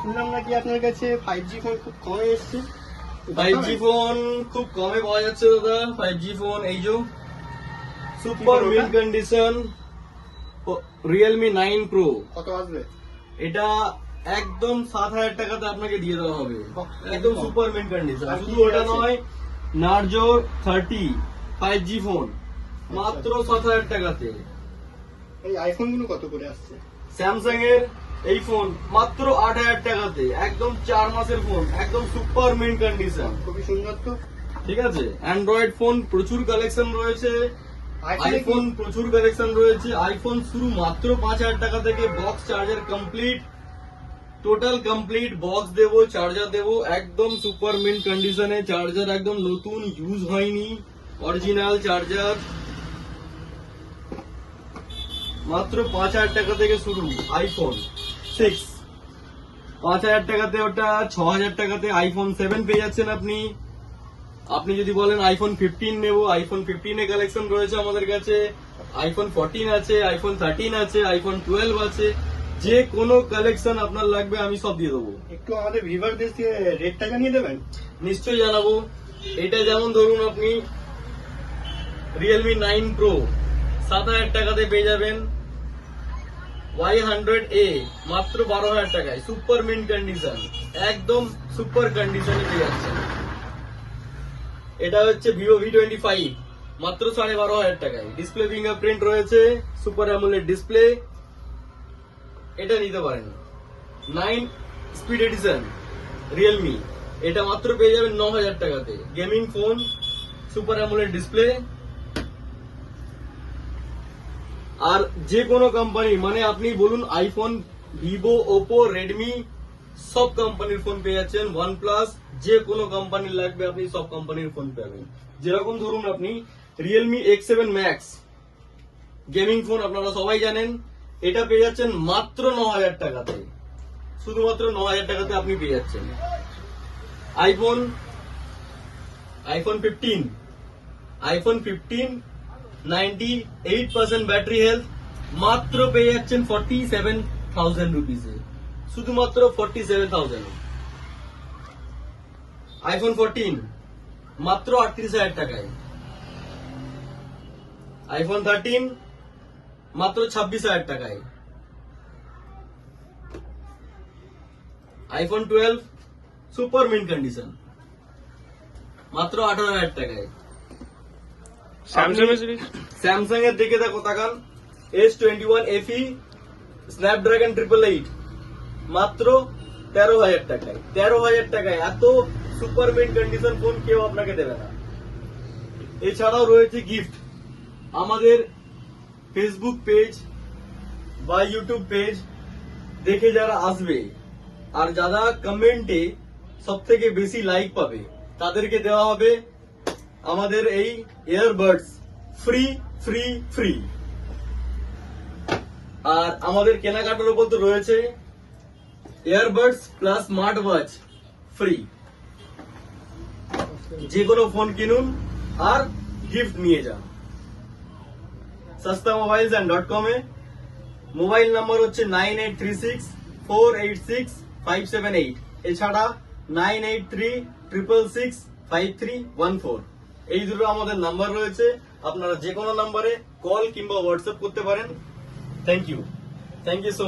শুনলাম নাকি আপনার কাছে ফাইভ জি ফোন খুব কমে এসছে? ফাইভ জি ফোন খুব কমে পাওয়া যাচ্ছে দাদা ফাইভ জি ফোন এই যে super mid condition realme nine pro কত আসবে? এটা একদম সাত হাজার টাকাতে আপনাকে দিয়ে দেওয়া হবে। একদম। সুপার মিড কন্ডিশন শুধু ওটা নয় Narzo thirty five G phone মাত্র সাত হাজার টাকাতে। এই আইফোনগুলো কত করে আসছে? স্যামসাং এর এই ফোন মাত্র আট হাজার টাকাতে একদম চার মাসের ফোন একদম সুপার মেন কন্ডিশন খুবই সুন্দর তো। ঠিক আছে? অ্যান্ড্রয়েড ফোন প্রচুর কালেকশন রয়েছে। আইফোনে প্রচুর কালেকশন রয়েছে। আইফোন শুরু মাত্র পাঁচ হাজার টাকা থেকে box charger complete total complete box দেবো চার্জার দেবো একদম সুপার মিন্ট কন্ডিশনে চার্জার একদম নতুন ইউজ হয়নি। অরিজিনাল চার্জার মাত্র পাঁচ হাজার টাকা থেকে শুরু আইফোন সিক্স পাঁচ হাজার টাকাতে ওটা ছ হাজার টাকাতে আইফোন সেভেন পেয়ে যাচ্ছেন আপনি। আপনি যদি বলেন আইফোন ফিফটিন নেব আইফোন ফিফটিনে কালেকশন রয়েছে আমাদের কাছে। আইফোন ফোরটিন আছে আইফোন থার্টিন আছে আইফোন টুয়েলভ আছে। যে কোনো কালেকশন আপনার লাগবে আমি সব দিয়ে দেবো। একটু আমাদের ভিভার ভিভারদের দিয়ে রেটটা জানিয়ে দেবেন? নিশ্চয়ই জানাব। এটা যেমন ধরুন আপনি রিয়েলমি নাইন প্রো সাত হাজার টাকাতে পেয়ে যাবেন। ওয়াই হান্ড্রেড এ মাত্র বারো হাজার টাকায় সুপার মিন কন্ডিশন একদম সুপার কন্ডিশনে পেয়ে যাচ্ছেন এটা হচ্ছে ভিভো ভি টোয়েন্টি ফাইভ মাত্র সাড়ে বারো হাজার টাকায়। ডিসপ্লে ফিঙ্গারপ্রিন্ট রয়েছে সুপার অ্যামুলেট ডিসপ্লে এটা নিতে পারেন। নাইন স্পিড এডিশন রিয়েলমি এটা মাত্র পেয়ে যাবেন ন হাজার টাকাতে। Gaming phone super AMOLED display আর যে কোনো কোম্পানি মানে আপনি বলুন আইফোন ভিভো ওপো রেডমি সব কোম্পানির ফোন পেয়ে যাচ্ছেন। ওয়ান প্লাস যে কোনো কোম্পানির লাগবে আপনি সব কোম্পানির ফোন পাবেন। যেরকম ধরুন আপনি realme X seven max gaming phone আপনারা সবাই জানেন, এটা পেয়ে যাচ্ছেন মাত্র ন হাজার টাকাতে। শুধুমাত্র ন হাজার টাকাতে আপনি পেয়ে যাচ্ছেন। IPhone iPhone fifteen iPhone fifteen ninety eight percent battery health, মাত্র পেয়ে যাচ্ছেন ফর্টি সেভেন থাউজেন্ড রুপিসে শুধুমাত্র forty seven thousand. IPhone fourteen মাত্র আটত্রিশ হাজার টাকায়। আইফোন থার্টিন মাত্র ছাব্বিশ হাজার টাকায়। IPhone twelve super mint condition মাত্র আঠারো হাজার টাকায়। স্যামসাং এর দিকে দেখো তাকান। S twenty one FE Snapdragon triple eight মাত্র তেরো হাজার টাকায়। তেরো হাজার টাকায়। এত সুপার মিন কন্ডিশন ফোন কেউ আপনাকে দেবে না। এছাড়াও রয়েছে গিফট আমাদের ফেসবুক পেজ বা ইউটিউব পেজ দেখে যারা আসবে আর যারা কমেন্টে সব থেকে বেশি লাইক পাবে তাদেরকে দেওয়া হবে আমাদের এই ইয়ারবাডস ফ্রি ফ্রি ফ্রি আর আমাদের কেনাকাটার উপর তো রয়েছে earbuds plus smart watch free যে কোনো ফোন কিনুন আর গিফট নিয়ে যান। সস্তা মোবাইলস অ্যান্ড ডট কমে মোবাইল নাম্বার হচ্ছে nine eight three six four eight six five seven eight এছাড়া nine eight three triple six five three one four এই দুটো আমাদের নাম্বার রয়েছে। আপনারা যে কোনো নাম্বারে কল কিংবা হোয়াটসঅ্যাপ করতে পারেন। Thank you thank you so